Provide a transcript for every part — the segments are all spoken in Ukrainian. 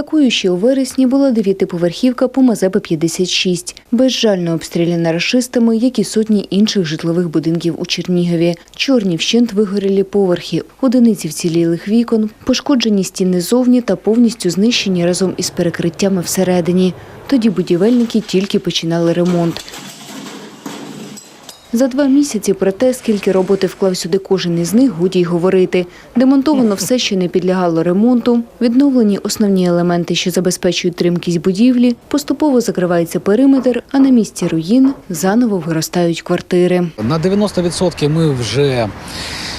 Такою ще у вересні була дев'ятиповерхівка по Мазепи 56, безжально обстріляна рашистами, як і сотні інших житлових будинків у Чернігові. Чорні вщент вигорілі поверхи, одиниці вцілілих вікон, пошкоджені стіни зовні та повністю знищені разом із перекриттями всередині. Тоді будівельники тільки починали ремонт. За два місяці про те, скільки роботи вклав сюди кожен із них, годі й говорити. Демонтовано все, що не підлягало ремонту, відновлені основні елементи, що забезпечують тримкість будівлі, поступово закривається периметр, а на місці руїн заново виростають квартири. На 90% ми вже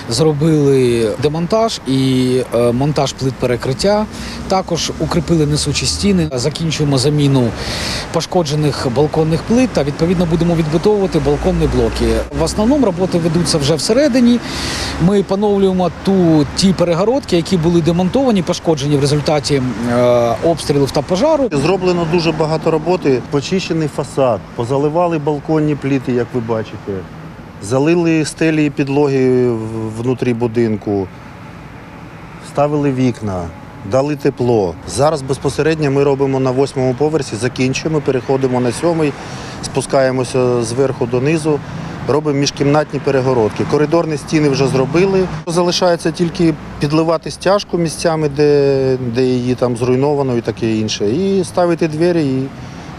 зробили демонтаж і е, монтаж плит перекриття. Також укріпили несучі стіни. Закінчуємо заміну пошкоджених балконних плит та відповідно будемо відбудовувати балконні блоки. В основному роботи ведуться вже всередині. Ми поновлюємо ту ті перегородки, які були демонтовані, пошкоджені в результаті е, обстрілів та пожару. Зроблено дуже багато роботи. Почищений фасад, позаливали балконні пліти, як ви бачите. Залили стелі і підлоги внутрі будинку, ставили вікна, дали тепло. Зараз безпосередньо ми робимо на восьмому поверсі, закінчуємо, переходимо на сьомий, спускаємося зверху донизу, робимо міжкімнатні перегородки. Коридорні стіни вже зробили. Залишається тільки підливати стяжку місцями, де, де її там зруйновано і таке інше. І ставити двері і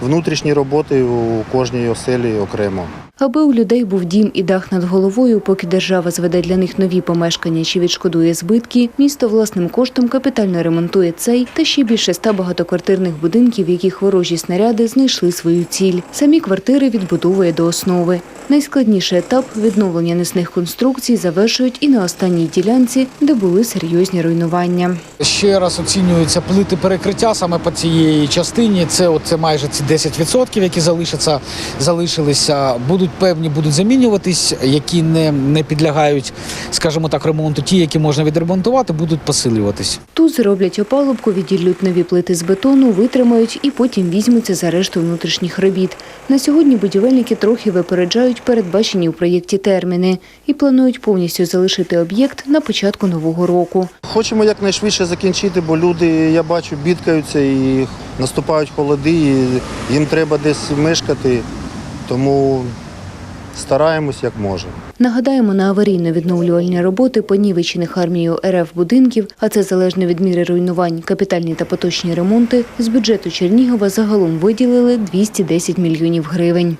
внутрішні роботи у кожній оселі окремо. Аби у людей був дім і дах над головою, поки держава зведе для них нові помешкання чи відшкодує збитки, місто власним коштом капітально ремонтує цей та ще більше ста багатоквартирних будинків, в яких ворожі снаряди знайшли свою ціль. Самі квартири відбудовує до основи. Найскладніший етап відновлення несних конструкцій завершують і на останній ділянці, де були серйозні руйнування. Ще раз оцінюються плити перекриття саме по цієї частині. Це от, це майже ці 10%, які залишаться, залишилися. Будуть певні, будуть замінюватись, які не, не підлягають, скажімо так, ремонту. Ті, які можна відремонтувати, будуть посилюватись. Тут зроблять опалубку, відділють нові плити з бетону, витримають і потім візьмуться за решту внутрішніх робіт. На сьогодні будівельники трохи випереджають передбачені у проєкті терміни і планують повністю залишити об'єкт на початку нового року. Хочемо якнайшвидше закінчити, бо люди, я бачу, бідкаються і наступають холоди, і їм треба десь мешкати. Тому стараємось як можемо. Нагадаємо, на аварійно-відновлювальні роботи понівечених армією РФ будинків, а це залежно від міри руйнувань, капітальні та поточні ремонти, з бюджету Чернігова загалом виділили 210 мільйонів гривень.